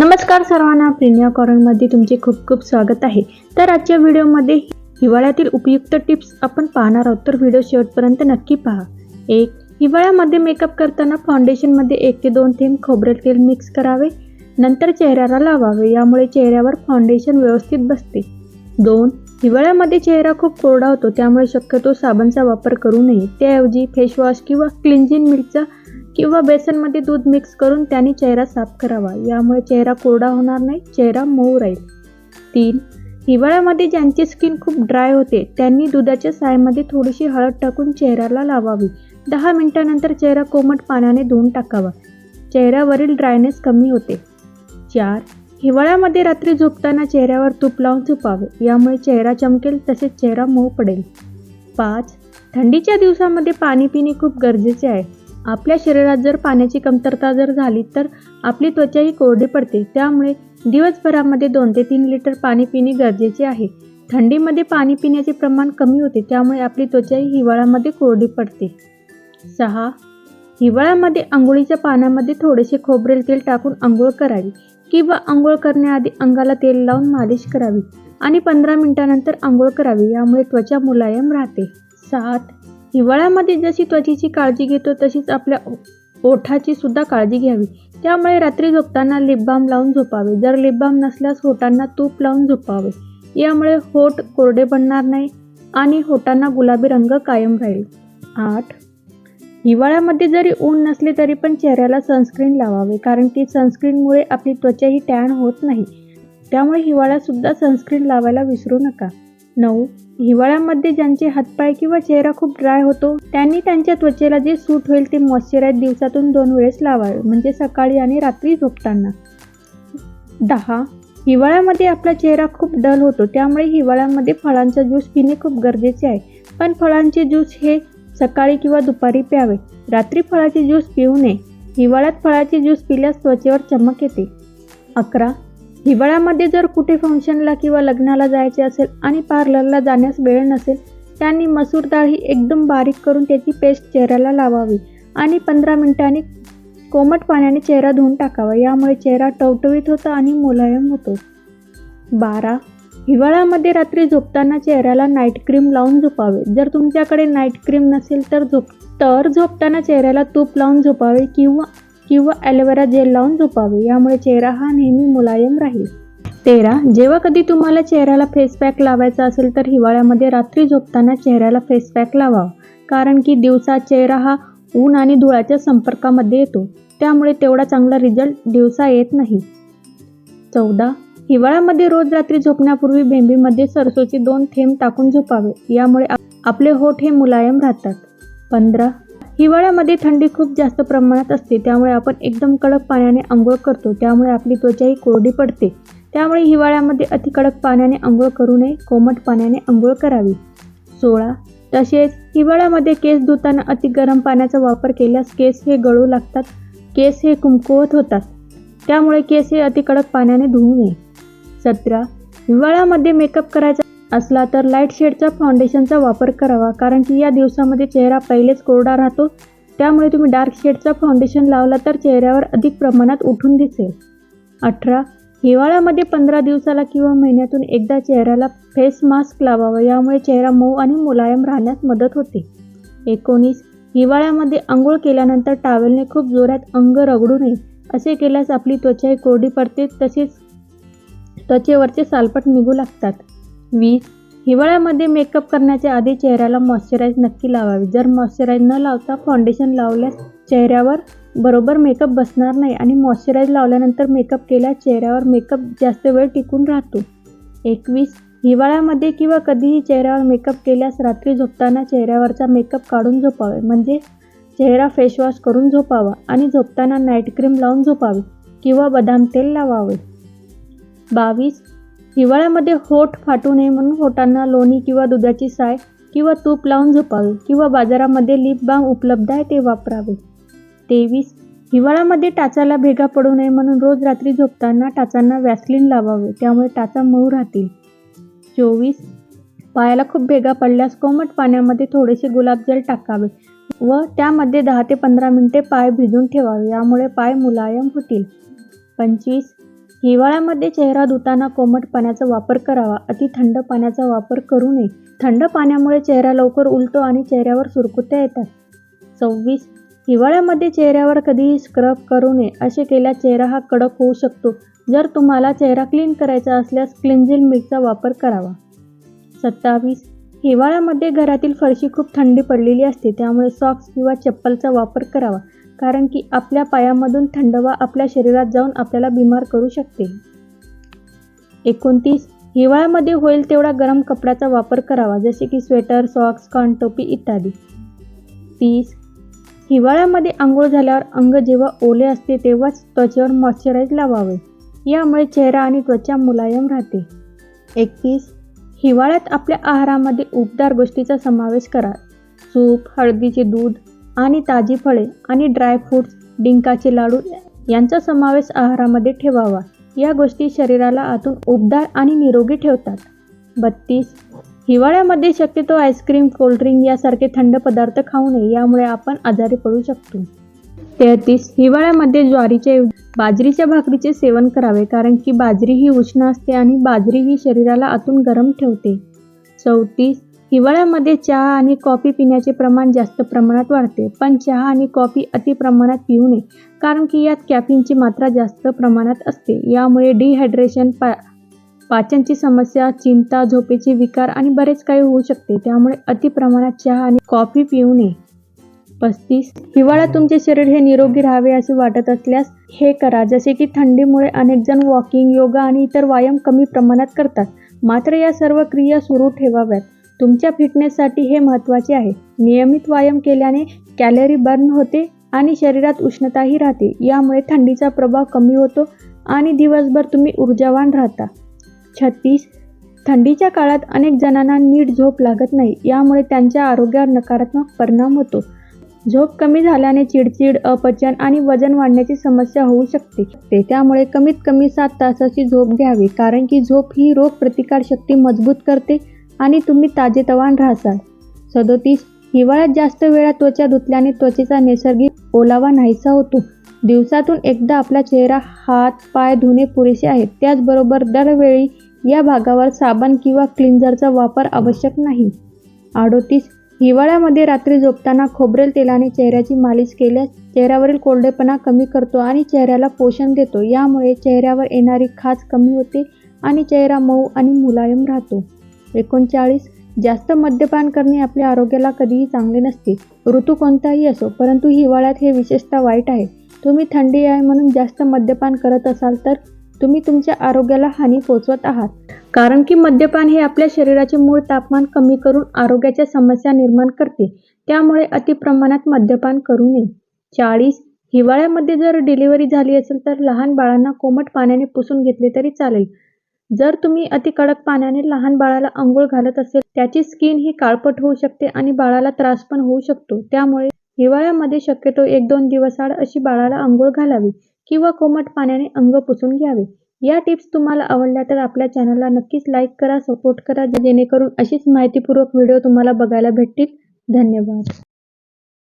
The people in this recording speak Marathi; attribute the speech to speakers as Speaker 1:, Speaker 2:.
Speaker 1: नमस्कार सर्वांना प्रिन्या कॉरनमध्ये तुमचे खूप खूप स्वागत आहे. तर आजच्या व्हिडिओमध्ये हिवाळ्यातील उपयुक्त टिप्स आपण पाहणार आहोत. तर व्हिडिओ शेवटपर्यंत नक्की पहा. एक हिवाळ्यामध्ये मेकअप करताना फाउंडेशनमध्ये एक ते दोन थेंब खोबरेल तेल मिक्स करावे. नंतर चेहऱ्याला लावावे यामुळे चेहऱ्यावर फाउंडेशन व्यवस्थित बसते. दोन हिवाळ्यामध्ये चेहरा खूप कोरडा होतो त्यामुळे शक्यतो साबणचा वापर करू नये. त्याऐवजी फेसवॉश किंवा क्लिन्झिंग मिल्कचा किंवा बेसनमध्ये दूध मिक्स करून त्याने चेहरा साफ करावा. यामुळे चेहरा कोरडा होणार नाही चेहरा मऊ राहील. तीन हिवाळ्यामध्ये ज्यांची स्किन खूप ड्राय होते त्यांनी दुधाच्या सायमध्ये थोडीशी हळद टाकून चेहऱ्याला लावावी. दहा मिनिटानंतर चेहरा कोमट पाण्याने धुवून टाकावा. चेहऱ्यावरील ड्रायनेस कमी होते. चार हिवाळ्यामध्ये रात्री झोपताना चेहऱ्यावर तूप लावून झोपावे. यामुळे चेहरा चमकेल तसेच चेहरा मऊ पडेल. पाच थंडीच्या दिवसामध्ये पाणी पिणे खूप गरजेचे आहे. आपल्या शरीरात जर पाण्याची कमतरता जर झाली तर आपली त्वचाही कोरडी पडते. त्यामुळे दिवसभरामध्ये दोन ते तीन लिटर पाणी पिणे गरजेचे आहे. थंडीमध्ये पाणी पिण्याचे प्रमाण कमी होते त्यामुळे आपली त्वचाही हिवाळ्यामध्ये कोरडी पडते. सहा. हिवाळ्यामध्ये आंघोळीच्या पाण्यामध्ये थोडेसे खोबरेल तेल टाकून आंघोळ करावी किंवा आंघोळ करण्याआधी अंगाला तेल लावून मालिश करावी आणि पंधरा मिनिटानंतर आंघोळ करावी यामुळे त्वचा मुलायम राहते. सात. हिवाळ्यामध्ये जशी त्वचेची काळजी घेतो तशीच आपल्या ओठाची सुद्धा काळजी घ्यावी. त्यामुळे रात्री झोपताना लिप बाम लावून झोपावे. जर लिप बाम नसल्यास होटांना तूप लावून झोपावे. यामुळे होठ कोरडे बनणार नाही आणि होटांना गुलाबी रंग कायम राहील. आठ. हिवाळ्यामध्ये जरी ऊन नसले तरी पण चेहऱ्याला सनस्क्रीन लावावे कारण की सनस्क्रीनमुळे आपली त्वचा ही टॅन होत नाही. त्यामुळे हिवाळ्यात सुद्धा सनस्क्रीन लावायला विसरू नका. नऊ. हिवाळ्यामध्ये ज्यांचे हातपाय किंवा चेहरा खूप ड्राय होतो त्यांनी त्यांच्या त्वचेला जे सूट होईल ते मॉइश्चराईज दिवसातून दोन वेळेस लावावे म्हणजे सकाळी आणि रात्री झोपताना. दहा. हिवाळ्यामध्ये आपला चेहरा खूप डल होतो त्यामुळे हिवाळ्यामध्ये फळांचा ज्यूस पिणे खूप गरजेचे आहे. पण फळांचे ज्यूस हे सकाळी किंवा दुपारी प्यावे. रात्री फळाचे ज्यूस पिऊ नये. हिवाळ्यात फळाचे ज्यूस पिल्यास त्वचेवर चमक येते. अकरा. हिवाळ्यामध्ये जर कुठे फंक्शनला किंवा लग्नाला जायचे असेल आणि पार्लरला जाण्यास वेळ नसेल त्यांनी मसूर डाळ ही एकदम बारीक करून त्याची पेस्ट चेहऱ्याला लावावी आणि पंधरा मिनिटांनी कोमट पाण्याने चेहरा धुवून टाकावा. यामुळे चेहरा टवटवीत होतो आणि मुलायम होतो. बारा. हिवाळ्यामध्ये रात्री झोपताना चेहऱ्याला नाईट क्रीम लावून झोपावे. जर तुमच्याकडे नाईट क्रीम नसेल तर झोप तर झोपताना चेहऱ्याला तूप लावून झोपावे किंवा किंवा ॲलोवेरा जेल लावून झोपावे. यामुळे चेहरा हा नेहमी मुलायम राहील. तेरा जेव्हा कधी तुम्हाला चेहऱ्याला फेस पॅक लावायचा असेल तर हिवाळ्यामध्ये रात्री झोपताना चेहऱ्याला फेस पॅक लावावा. कारण की दिवसा चेहरा हा ऊन आणि धुळाच्या संपर्कामध्ये येतो. त्यामुळे तेवढा चांगला रिझल्ट दिवसा येत नाही. चौदा हिवाळ्यामध्ये रोज रात्री झोपण्यापूर्वी बेंबीमध्ये सरसोचे दोन थेंब टाकून झोपावे. यामुळे आपले होठ हे मुलायम राहतात. पंधरा हिवाळ्यामध्ये थंडी खूप जास्त प्रमाणात असते त्यामुळे आपण एकदम कडक पाण्याने आंघोळ करतो त्यामुळे आपली त्वचाही कोरडी पडते. त्यामुळे हिवाळ्यामध्ये अति कडक पाण्याने आंघोळ करू नये कोमट पाण्याने आंघोळ करावी. सोळा तसेच हिवाळ्यामध्ये केस धुताना अति गरम पाण्याचा वापर केल्यास केस हे गळू लागतात केस हे कुमकुवत होतात. त्यामुळे केस हे अति कडक पाण्याने धुवू नये. सतरा हिवाळ्यामध्ये मेकअप करायचा असला तर लाइट शेडचा फाउंडेशनचा वापर करावा. कारण की या दिवसामध्ये चेहरा पहिलेच कोरडा राहतो. त्यामुळे तुम्ही डार्क शेडचा फाउंडेशन लावला तर चेहऱ्यावर अधिक प्रमाणात उठून दिसेल. अठरा. हिवाळ्यामध्ये पंधरा दिवसाला किंवा महिन्यातून एकदा चेहऱ्याला फेस मास्क लावावा. यामुळे चेहरा मऊ आणि मुलायम राहण्यास मदत होते. एकोणीस. हिवाळ्यामध्ये आंघोळ केल्यानंतर टावेलने खूप जोरात अंग रगडू नये. असे केल्यास आपली त्वचाही कोरडी पडते. तसेच त्वचेवरचे सालपट निघू लागतात. वीस हिवाळ्यामध्ये मेकअप करण्याच्या आधी चेहऱ्याला मॉइश्चराईज नक्की लावावी. जर मॉइश्चराईज न लावता फाउंडेशन लावल्यास चेहऱ्यावर बरोबर मेकअप बसणार नाही आणि मॉइश्चराईज लावल्यानंतर मेकअप केल्यास चेहऱ्यावर मेकअप जास्त वेळ टिकून राहतो. एकवीस हिवाळ्यामध्ये किंवा कधीही चेहऱ्यावर मेकअप केल्यास रात्री झोपताना चेहऱ्यावरचा मेकअप काढून झोपावे. म्हणजे चेहरा फेसवॉश करून झोपावा आणि झोपताना नाईट क्रीम लावून झोपावे किंवा बदाम तेल लावावे. बावीस हिवाळ्यामध्ये होठ फाटू नये म्हणून होटांना लोणी किंवा दुधाची साय किंवा तूप लावून झोपावे किंवा बाजारामध्ये लिप बाम उपलब्ध आहे ते वापरावे. तेवीस हिवाळ्यामध्ये टाचाला भेगा पडू नये म्हणून रोज रात्री झोपताना टाचांना वॅसलिन लावावे त्यामुळे टाचा मऊ राहतील. चोवीस पायाला खूप भेगा पडल्यास कोमट पाण्यामध्ये थोडेसे गुलाबजल टाकावे व त्यामध्ये दहा ते पंधरा मिनिटे पाय भिजून ठेवावे यामुळे पाय मुलायम होतील. पंचवीस हिवाळ्यामध्ये चेहरा धुताना कोमट पाण्याचा वापर करावा. अति थंड पाण्याचा वापर करू नये. थंड पाण्यामुळे चेहरा लवकर उलटो आणि चेहऱ्यावर सुरकुत्या येतात. सव्वीस. हिवाळ्यामध्ये चेहऱ्यावर कधीही स्क्रब करू नये. असे केल्यास चेहरा हा कडक होऊ शकतो. जर तुम्हाला चेहरा क्लीन करायचा असल्यास क्लिन्झिंग मिल्कचा वापर करावा. सत्तावीस. हिवाळ्यामध्ये घरातील फरशी खूप थंडी पडलेली असते. त्यामुळे सॉक्स किंवा चप्पलचा वापर करावा. कारण की आपल्या पायामधून थंडवा आपल्या शरीरात जाऊन आपल्याला बिमार करू शकते. एकोणतीस. हिवाळ्यामध्ये होईल तेवढा गरम कपड्याचा वापर करावा जसे की स्वेटर सॉक्स कानटोपी इत्यादी. तीस. हिवाळ्यामध्ये आंघोळ झाल्यावर अंग जेव्हा ओले असते तेव्हाच त्वचेवर मॉइश्चराईज लावावे. यामुळे चेहरा आणि त्वचा मुलायम राहते. एकतीस. हिवाळ्यात आपल्या आहारामध्ये उबदार गोष्टीचा समावेश करा. सूप हळदीचे दूध आणि ताजी फळे आणि ड्रायफ्रूट्स डिंकाचे लाडू यांचा समावेश आहारामध्ये ठेवावा. या गोष्टी शरीराला आतून उबदार आणि निरोगी ठेवतात. बत्तीस. हिवाळ्यामध्ये शक्यतो आईस्क्रीम कोल्ड्रिंक यासारखे थंड पदार्थ खाऊ नये यामुळे आपण आजारी पडू शकतो. तेहतीस. हिवाळ्यामध्ये ज्वारीचे बाजरीच्या भाकरीचे सेवन करावे कारण की बाजरी ही उष्ण असते आणि बाजरी ही शरीराला आतून गरम ठेवते. चौतीस. हिवाळ्यामध्ये चहा आणि कॉफी पिण्याचे प्रमाण जास्त प्रमाणात वाढते. पण चहा आणि कॉफी अति प्रमाणात पिऊ नये कारण की यात कॅफिनची मात्रा जास्त प्रमाणात असते. यामुळे डिहायड्रेशन पा पाचनची समस्या चिंता झोपेचे विकार आणि बरेच काही होऊ शकते. त्यामुळे अति प्रमाणात चहा आणि कॉफी पिऊ नये. पस्तीस. हिवाळ्यात तुमचे शरीर हे निरोगी राहावे असे वाटत असल्यास हे करा. जसे की थंडीमुळे अनेक जण वॉकिंग योगा आणि इतर व्यायाम कमी प्रमाणात करतात. मात्र या सर्व क्रिया सुरू ठेवाव्यात. तुमच्या फिटनेससाठी हे महत्त्वाचे आहे. नियमित व्यायाम केल्याने कॅलरी बर्न होते आणि शरीरात उष्णताही राहते. यामुळे थंडीचा प्रभाव कमी होतो आणि दिवसभर तुम्ही ऊर्जावान राहता. छत्तीस. थंडीच्या काळात अनेक जणांना नीट झोप लागत नाही. यामुळे त्यांच्या आरोग्यावर नकारात्मक परिणाम होतो. झोप कमी झाल्याने चिडचिड अपचन आणि वजन वाढण्याची समस्या होऊ शकते. त्यामुळे कमीत कमी सात तासाची झोप घ्यावी कारण की झोप ही रोग प्रतिकारशक्ती मजबूत करते आणि तुम्ही ताजेतवान राहसाल. सदोतीस हिवाळ्यात जास्त वेळा त्वचा धुतल्याने त्वचेचा नैसर्गिक ओलावा नाहीसा होतो. दिवसातून एकदा आपला चेहरा हात पाय धुणे पुरेसे आहे त्याचबरोबर दरवेळी या भागावर साबण किंवा क्लिन्झरचा वापर आवश्यक नाही. अडोतीस हिवाळ्यामध्ये रात्री झोपताना खोबरेल तेलाने चेहऱ्याची मालिश केल्यास चेहऱ्यावरील कोरडेपणा कमी करतो आणि चेहऱ्याला पोषण देतो. यामुळे चेहऱ्यावर येणारी खाज कमी होते आणि चेहरा मऊ आणि मुलायम राहतो. एकोणचाळीस. जास्त मद्यपान करणे आपल्या आरोग्याला कधीही चांगले नसते. ऋतू कोणताही असो परंतु हिवाळ्यात हे विशेषतः वाईट आहे. तुम्ही थंडी आहे म्हणून जास्त मद्यपान करत असाल तर तुम्ही तुमच्या आरोग्याला हानी पोचवत आहात. कारण की मद्यपान हे आपल्या शरीराचे मूळ तापमान कमी करून आरोग्याच्या समस्या निर्माण करते. त्यामुळे अतिप्रमाणात मद्यपान करू नये. चाळीस. हिवाळ्यामध्ये जर डिलिव्हरी झाली असेल तर लहान बाळांना कोमट पाण्याने पुसून घेतले तरी चालेल. जर तुम्ही अति कडक पाण्याने लहान बाळाला आंघोळ घालत असेल त्याची स्किन ही काळपट होऊ शकते आणि बाळाला त्रास पण होऊ शकतो. त्यामुळे हिवाळ्यामध्ये शक्यतो एक दोन दिवस आड अशी बाळाला आंघोळ घालावी किंवा कोमट पाण्याने अंग पुसून घ्यावे. या टिप्स तुम्हाला आवडल्या तर आपल्या चॅनलला नक्कीच लाईक करा सपोर्ट करा जेणेकरून अशीच माहितीपूर्वक व्हिडिओ तुम्हाला बघायला भेटतील. धन्यवाद.